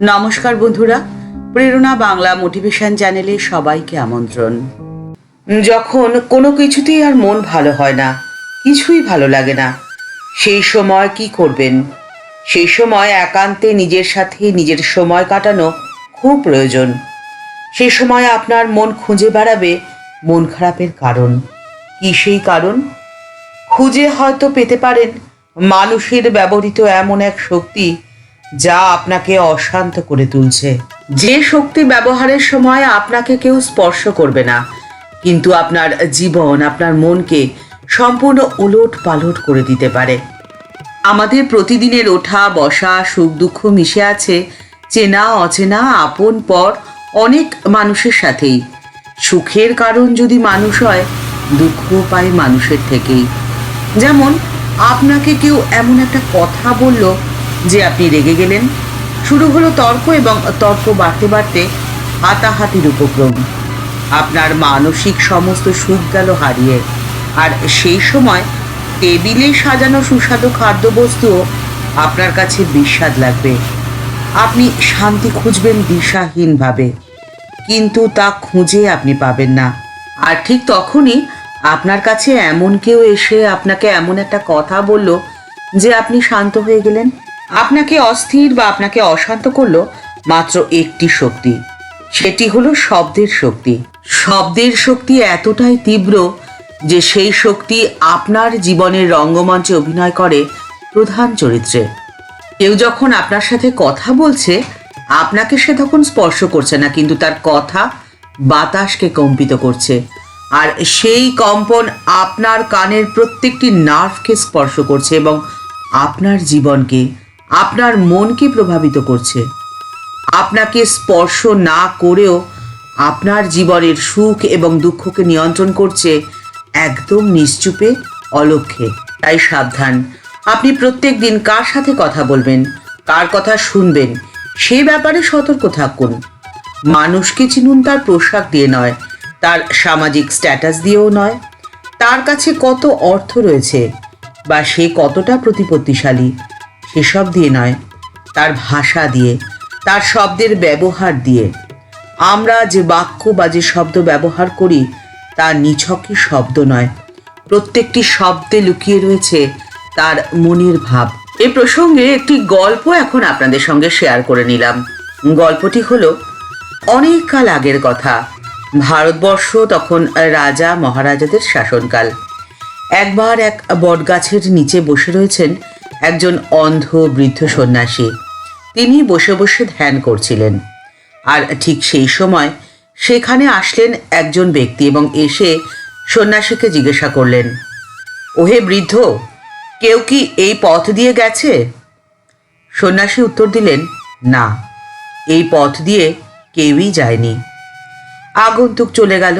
নমস্কার বন্ধুরা, প্রেরণা বাংলা মোটিভেশন চ্যানেলে সবাইকে আমন্ত্রণ। যখন কোনো কিছুতেই আর মন ভালো হয় না, কিছুই ভালো লাগে না, সেই সময় কি করবেন? সেই সময় একান্তে নিজের সাথে নিজের সময় কাটানো খুব প্রয়োজন। সেই সময় আপনার মন খুঁজে বেড়াবে মন খারাপের কারণ। কি সেই কারণ? খুঁজে হয়তো পেতে পারেন মানুষের ব্যবহৃত এমন এক শক্তি যা আপনাকে অশান্ত করে তুলছে। যে শক্তি ব্যবহারের সময় আপনাকে কেউ স্পর্শ করবে না, কিন্তু আপনার জীবন, আপনার মনকে সম্পূর্ণ উলট পালট করে দিতে পারে। আমাদের প্রতিদিনের ওঠা, বসা, সুখ, দুঃখ মিশে আছে চেনা, অচেনা, আপন, পর অনেক মানুষের সাথেই। সুখের কারণ যদি মানুষ হয়, দুঃখ পায় মানুষের থেকেই। যেমন, আপনাকে কেউ এমন একটা কথা বলল যে আপনি রেগে গেলেন। শুরু হলো তর্ক এবং তর্ক বাড়তে বাড়তে হাতাহাতির উপক্রম। আপনার মানসিক সমস্ত সুখ গেল হারিয়ে। আর সেই সময় টেবিলে সাজানো সুস্বাদু খাদ্যবস্তুও আপনার কাছে বিস্বাদ লাগবে। আপনি শান্তি খুঁজবেন দিশাহীনভাবে। কিন্তু তা খুঁজে আপনি পাবেন না। আর ঠিক তখনই আপনার কাছে এমন কেউ এসে আপনাকে এমন একটা কথা বলল যে আপনি শান্ত হয়ে গেলেন। আপনাকে অস্থির বা আপনাকে অশান্ত করল মাত্র একটি শক্তি। সেটি হলো শব্দের শক্তি। শব্দের শক্তি এতটাই তীব্র যে সেই শক্তি আপনার জীবনের রঙ্গমঞ্চে অভিনয় করে প্রধান চরিত্রে। কেউ যখন আপনার সাথে কথা বলছে, আপনাকে সে তখন স্পর্শ করছে না, কিন্তু তার কথা বাতাসকে কম্পিত করছে। আর সেই কম্পন আপনার কানের প্রত্যেকটি নার্ভকে স্পর্শ করছে এবং আপনার জীবনকে আপনার মনকে প্রভাবিত করছে? আপনাকে স্পর্শ না করেও আপনার জীবনের সুখ এবং দুঃখকে নিয়ন্ত্রণ করছে একদম নিশ্চুপে অলক্ষে তাই সাবধান। আপনি প্রত্যেক দিন কার সাথে কথা বলবেন, কার কথা শুনবেন, সে ব্যাপারে সতর্ক থাকুন। মানুষকে চিনুন তার পোশাক দিয়ে নয়, তার সামাজিক স্ট্যাটাস দিয়েও নয়। তার কাছে কত অর্থ রয়েছে বা সে কতটা প্রতিপত্তিশালী? সেসব দিয়ে নয়, তার ভাষা দিয়ে, তার শব্দের ব্যবহার দিয়ে। আমরা যে বাক্য বা যে শব্দ ব্যবহার করি, তা নিছকই শব্দ নয়। প্রত্যেকটি শব্দে লুকিয়ে রয়েছে তার মনের ভাব। এ প্রসঙ্গে একটি গল্প এখন আপনাদের সঙ্গে শেয়ার করে নিলাম। গল্পটি হলো, অনেক কাল আগের কথা। ভারতবর্ষ তখন রাজা মহারাজাদের শাসনকাল। একবার এক বটগাছের নিচে বসে রয়েছেন একজন অন্ধ বৃদ্ধ সন্ন্যাসী। তিনি বসে বসে ধ্যান করছিলেন। আর ঠিক সেই সময় সেখানে আসলেন একজন ব্যক্তি এবং এসে সন্ন্যাসীকে জিজ্ঞাসা করলেন, ওহে বৃদ্ধ, কেউ কি এই পথ দিয়ে গেছে? সন্ন্যাসী উত্তর দিলেন, না, এই পথ দিয়ে কেউই যায়নি। আগন্তুক চলে গেল।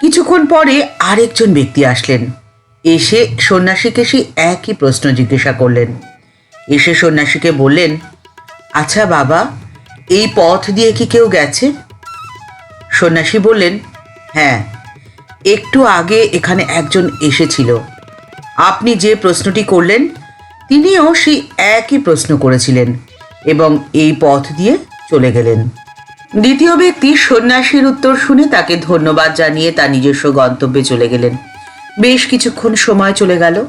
কিছুক্ষণ পরে আরেকজন ব্যক্তি আসলেন। এসে সন্ন্যাসীকে সেই একই প্রশ্ন জিজ্ঞাসা করলেন। এসে সন্ন্যাসীকে বললেন আচ্ছা বাবা, এই পথ দিয়ে কি কেউ গেছে? সন্ন্যাসী বললেন হ্যাঁ একটু আগে এখানে একজন এসেছিল। আপনি যে প্রশ্নটি করলেন, তিনিও সেই একই প্রশ্ন করেছিলেন এবং এই পথ দিয়ে চলে গেলেন। দ্বিতীয় ব্যক্তি সন্ন্যাসীর উত্তর শুনে তাকে ধন্যবাদ জানিয়ে তার নিজস্ব গন্তব্যে চলে গেলেন। বেশ কিছুক্ষণ সময় চলে গেল।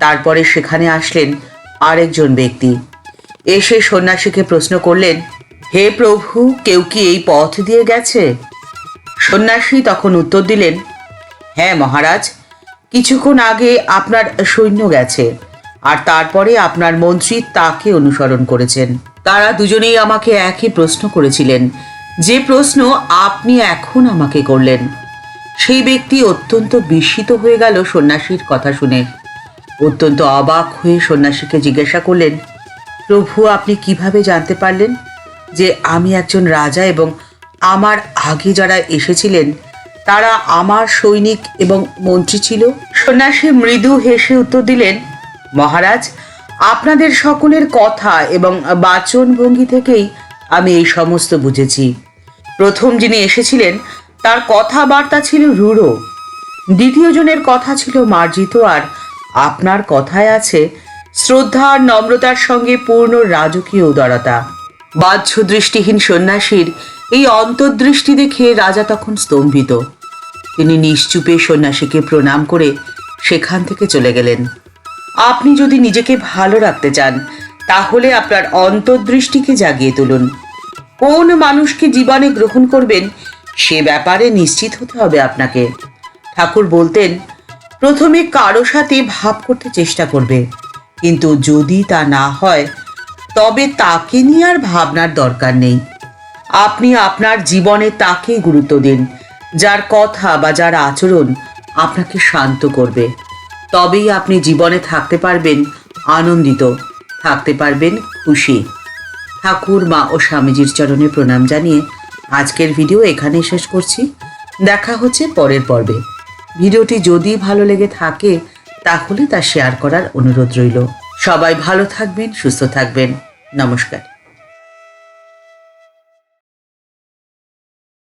তারপরে সেখানে আসলেন আরেকজন ব্যক্তি। এসে সন্ন্যাসীকে প্রশ্ন করলেন, হে প্রভু, কেউ কি এই পথ দিয়ে গেছে? সন্ন্যাসী তখন উত্তর দিলেন হ্যাঁ মহারাজ, কিছুক্ষণ আগে আপনার সৈন্য গেছে, আর তারপরে আপনার মন্ত্রী তাকে অনুসরণ করেছেন। তারা দুজনেই আমাকে একই প্রশ্ন করেছিলেন। যে প্রশ্ন আপনি এখন আমাকে করলেন সেই ব্যক্তি অত্যন্ত বিস্মিত হয়ে গেল সন্ন্যাসীর কথা শুনে। অত্যন্ত অবাক হয়ে সন্ন্যাসীকে জিজ্ঞাসা করলেন, প্রভু, আপনি কীভাবে জানতে পারলেন যে আমি একজন রাজা এবং আমার আগে যারা এসেছিলেন, তারা আমার সৈনিক এবং মন্ত্রী ছিল? সন্ন্যাসী মৃদু হেসে উত্তর দিলেন, মহারাজ, আপনাদের সকলের কথা এবং বাচন ভঙ্গি থেকেই আমি এই সমস্ত বুঝেছি। প্রথম যিনি এসেছিলেন তার কথাবার্তা ছিল রূঢ়। দ্বিতীয় জনের কথা ছিল মার্জিত আর আপনার কথায় আছে শ্রদ্ধা আর নম্রতার সঙ্গে পূর্ণ রাজকীয় উদারতা। বাহ্য দৃষ্টিহীন সন্ন্যাসীর এই অন্তর্দৃষ্টি দেখে রাজা তখন স্তম্ভিত। তিনি নিশ্চুপে সন্ন্যাসীকে প্রণাম করে সেখান থেকে চলে গেলেন। আপনি যদি নিজেকে ভালো রাখতে চান, তাহলে আপনার অন্তর্দৃষ্টিকে জাগিয়ে তুলুন। কোন মানুষকে জীবনে গ্রহণ করবেন সে ব্যাপারে নিশ্চিত হতে হবে আপনাকে। ঠাকুর বলতেন, প্রথমে কারও সাথে ভাব করতে চেষ্টা করবে, কিন্তু যদি তা না হয়, তবে তাকে নিয়ে আর ভাবনার দরকার নেই। আপনি আপনার জীবনে তাকেই গুরুত্ব দিন, যার কথা বা যার আচরণ আপনাকে শান্ত করবে। তবেই আপনি জীবনে থাকতে পারবেন আনন্দিত, থাকতে পারবেন খুশি। ঠাকুর মা ও স্বামীজির চরণে প্রণাম জানিয়ে আজকের ভিডিও এখানে শেষ করছি। দেখা হচ্ছে পরের পর্বে। ভিডিওটি যদি ভালো লেগে থাকে, তাহলে তা শেয়ার করার অনুরোধ রইল। সবাই ভালো থাকবেন, সুস্থ থাকবেন। নমস্কার।